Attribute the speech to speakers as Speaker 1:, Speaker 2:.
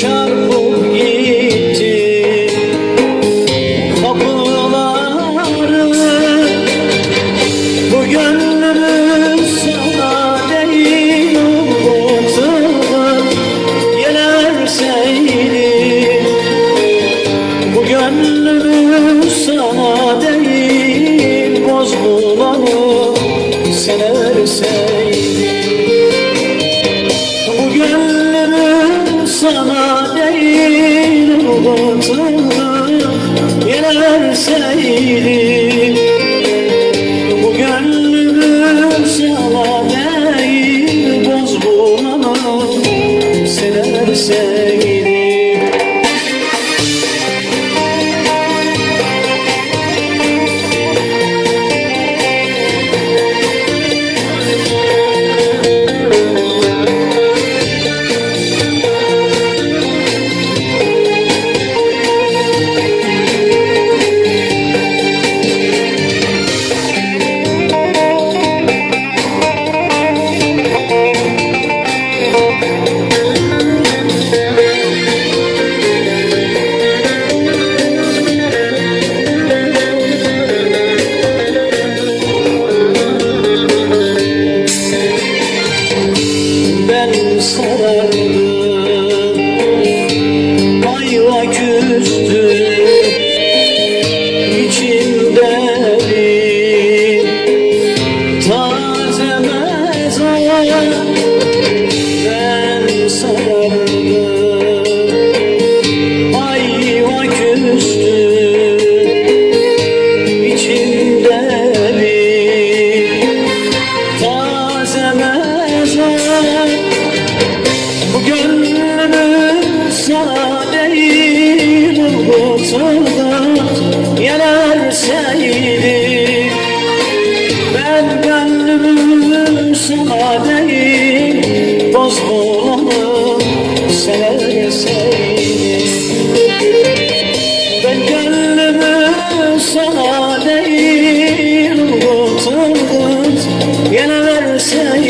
Speaker 1: çarpıp gitti Kapıları Bu gönlümü sana değil Unutup gelerseydi Bu gönlümü sana değil Bozgulanıp senerseydin sana değil Umutunu yenerseydim Amen. sonunda yenerseydi Ben gönlümün sana değil boz olanı severseydi Ben gönlümün sana değil kurtuldum yenerseydi